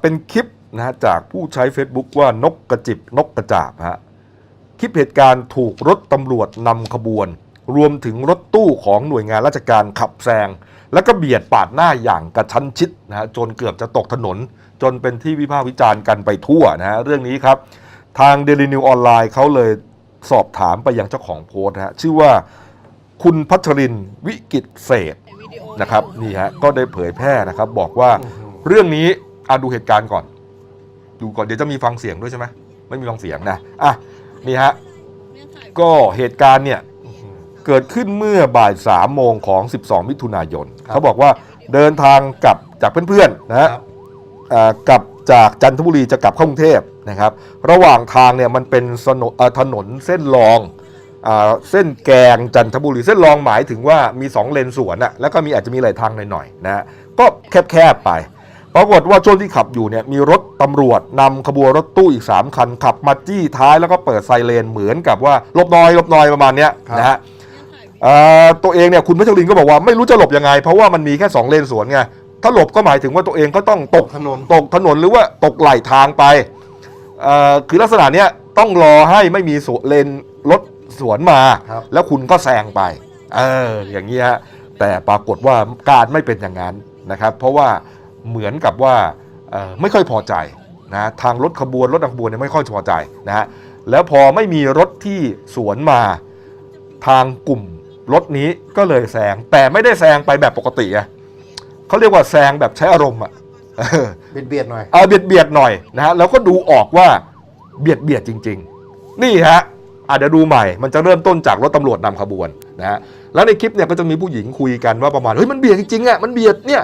เป็นคลิปนะฮะจากผู้ใช้ Facebook ว่านกกระจิบนกกระจาบฮะคลิปเหตุการณ์ถูกรถตำรวจนำขบวน รวมถึงรถตู้ของหน่วยงานราชการขับแซงแล้วก็เบียดปาดหน้าอย่างกระชั้นชิดนะฮะจนเกือบจะตกถนน จนเป็นที่วิพากษ์วิจารณ์กันไปทั่วนะฮะเรื่องนี้ครับ ทาง Daily New ออนไลน์เขาเลยสอบถามไปยังเจ้าของโพสต์นะฮะชื่อว่าคุณพัชรินวิกิตเศษนะครับนี่ฮะก็ได้เผยแพร่นะครับบอกว่าเรื่องนี้ อาดูเหตุการณ์ก่อน ดูก่อนเดี๋ยวจะมีฟังเสียงด้วยใช่ไหมไม่มีฟังเสียงนะอะนี่ฮะก็เหตุการณ์เนี่ยเกิดขึ้นเมื่อบ่าย3ามโมงของ 12 มิถุนายน เขาบอกว่าเดินทางกลับจากเพื่อนๆนะฮะครับอ่ากลับจากจันทบุรีจะกลับเข้ากรุงเทพนะครับ ระหว่างทางเนี่ยมันเป็นสนเอ่อถนนเส้นรองอ่าเส้นแกงจันทบุรีเส้นรองหมายถึงว่ามี 2 เลนสวนอะแล้วก็มีอาจจะมีไหลทางหน่อยๆนะฮะก็แคบๆไป ปรากฏว่าช่วงที่ขับอยู่เนี่ยมีรถตำรวจนำขบวนรถตู้อีก 3 คัน ขับมาจี้ท้ายแล้วก็เปิดไซเรนเหมือนกับว่าหลบหน้อยหลบหน้อยประมาณเนี้ยครับนะฮะเอ่อตัวเองเนี่ยคุณพัชรินก็บอกว่าไม่รู้จะหลบยังไง เพราะว่ามันมีแค่ 2 เลนสวนไงถ้าหลบก็หมายถึงว่าตัวเองก็ต้องตกถนนตกถนนหรือว่าตกไหลทางไปเอ่อคือลักษณะเนี้ยต้องรอให้ไม่มีสวนเลนรถสวนมาครับแล้วคุณก็แซงไปเอออย่างนี้ฮะแต่ปรากฏว่าการไม่เป็นอย่างนั้นนะครับ เพราะว่า เหมือนกับว่าเอ่อไม่ค่อยพอใจนะทางรถขบวนรถขบวนเนี่ยไม่ค่อยพอใจนะฮะแล้วพอไม่มีรถที่สวนมาทางกลุ่มรถนี้ก็เลยแซงแต่ไม่ได้แซงไปแบบปกติอะเขาเรียกว่าแซงแบบใช้อารมณ์อะเออเบียดเบียดหน่อยเอาเบียดเบียดหน่อยนะฮะแล้วก็ดูออกว่าเบียดเบียดจริง ๆ นี่ฮะอาจจะเดี๋ยวดูใหม่ มันจะเริ่มต้นจากรถตำรวจนำขบวนนะฮะแล้วในคลิปเนี่ยก็จะมีผู้หญิงคุยกันว่าประมาณเฮ้ยมันเบียดจริงๆอะมันเบียดเนี่ย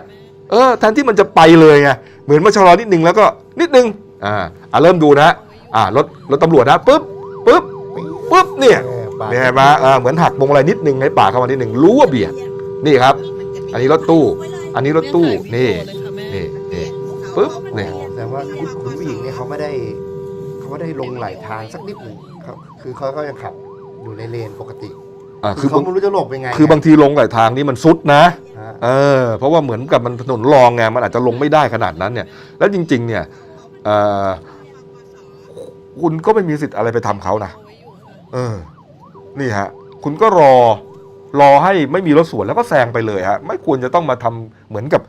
เออแทนที่มันจะไปเลยไงเหมือนมาชะลอนิดนึงแล้วก็นิดนึงอ่าอะเริ่มดูนะฮะอ่ารถรถตำรวจนะปุ๊บปุ๊บปุ๊บเนี่ยแม่ปาดเนี่ยเห็นไหมอ่าเหมือนหักพวงอะไรนิดนึงให้ปากเข้ามานิดนึงรู้ว่าเบียดนี่ครับ อันนี้รถตู้ อันนี้รถตู้นี่นี่นี่ปุ๊บเนี่ยแสดงว่าคุณคุณผู้หญิงเนี่ยเขาไม่ได้เขาไม่ได้ลงไหลทางสักนิดหนึ่งครับคือเขาก็ยังขับอยู่ในเลนปกติ อ่าคืคืออเขาบางไม่รู้จะหลบยังไงคือบางทีลงไหลทางนี้มันซุดนะ ฮะ เออเพราะว่าเหมือนกับมันถนนรองไงมันอาจจะลงไม่ได้ขนาดนั้นเนี่ย แล้วจริง ๆ เนี่ยเอ่อคุณก็ไม่มีสิทธิ์อะไรไปทำเขานะเออ นี่ฮะ คุณก็รอรอให้ไม่มีรถสวนแล้วก็แซงไปเลยฮะ ไม่ควรจะต้องมาทำเหมือนกับ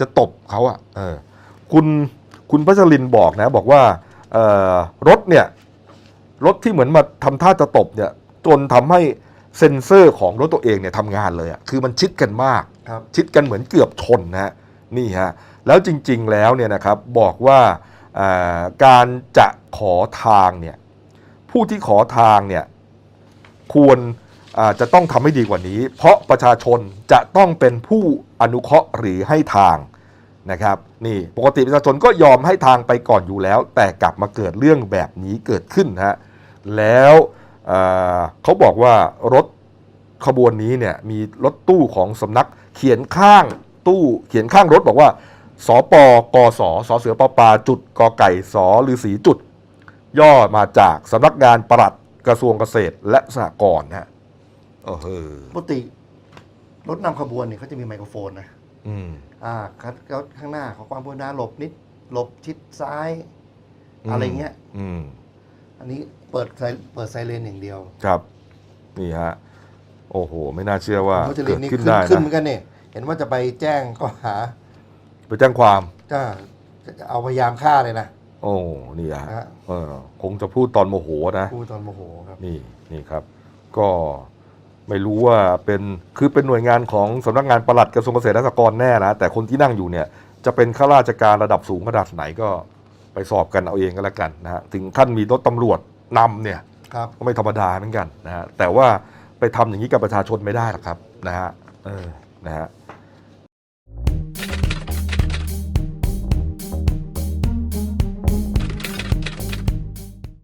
จะตบเขาอะเออ คุณคุณพัชรินบอกนะ บอกว่าเอ่อรถเนี่ย รถที่เหมือนมาทำท่าจะตบเนี่ย จนทำให้ เซ็นเซอร์ของรถตัวเองเนี่ยทำงานเลยอะคือมันชิดกันมาก ครับ ชิดกันเหมือนเกือบชนนะฮะนี่ฮะแล้วจริงๆแล้วเนี่ยนะครับบอกว่าอ่าการจะขอทางเนี่ยผู้ที่ขอทางเนี่ยควรอ่าจะต้องทำให้ดีกว่านี้ เพราะประชาชนจะต้องเป็นผู้อนุเคราะห์หรือให้ทางนะครับนี่ปกติประชาชนก็ยอมให้ทางไปก่อนอยู่แล้ว แต่กลับมาเกิดเรื่องแบบนี้เกิดขึ้นนะฮะแล้วอ่า เขาบอกว่ารถขบวนนี้เนี่ยมีรถตู้ของสำนักเขียนข้างตู้เขียนข้างรถบอกว่าสปกสสเสือปปาจุดกไก่สฤษีจุด ย่อมาจากสำนักงานปลัดกระทรวงเกษตรและสหกรณ์ฮะเออเฮ้อปกติรถนำขบวนเนี่ยเขาจะมีไมโครโฟนนะอืมอ่าครับแล้วข้างหน้าขอความกรุณาหลบนิดหลบชิดซ้าย อะไรเงี้ย อืม อันนี้เปิดไซเปิดไซเรนอย่างเดียวครับ นี่ฮะ โอ้โห ไม่น่าเชื่อว่าเขาจะเรเกินดนี่ขึ้ขึ้นนได้ขึ้นเหมืนะอนกันเนี่ยเห็นว่าจะไปแจ้งข้อหาไปแจ้งความ จะจะเอาพยายามฆ่าเลยนะ โอ้นี่ฮะนะฮะ เออคงจะพูดตอนโมโหนะ พูดตอนโมโหครับนี่นี่ครับ ก็ไม่รู้ว่าเป็นคือเป็นหน่วยงานของสำนักงานปลัดกระทรวงเกษตรและสหกรณ์แน่นะแต่คนที่นั่งอยู่เนี่ย จะเป็นข้าราชการระดับสูงระดับไหนก็ ไปสอบกันเอาเองก็แล้วกันนะฮะถึงขั้นมีรถตำรวจนำเนี่ยครับก็ไม่ธรรมดาเหมือนกันนะฮะแต่ว่าไปทำอย่างนี้กับประชาชนไม่ได้หรอกครับนะฮะเออนะฮะ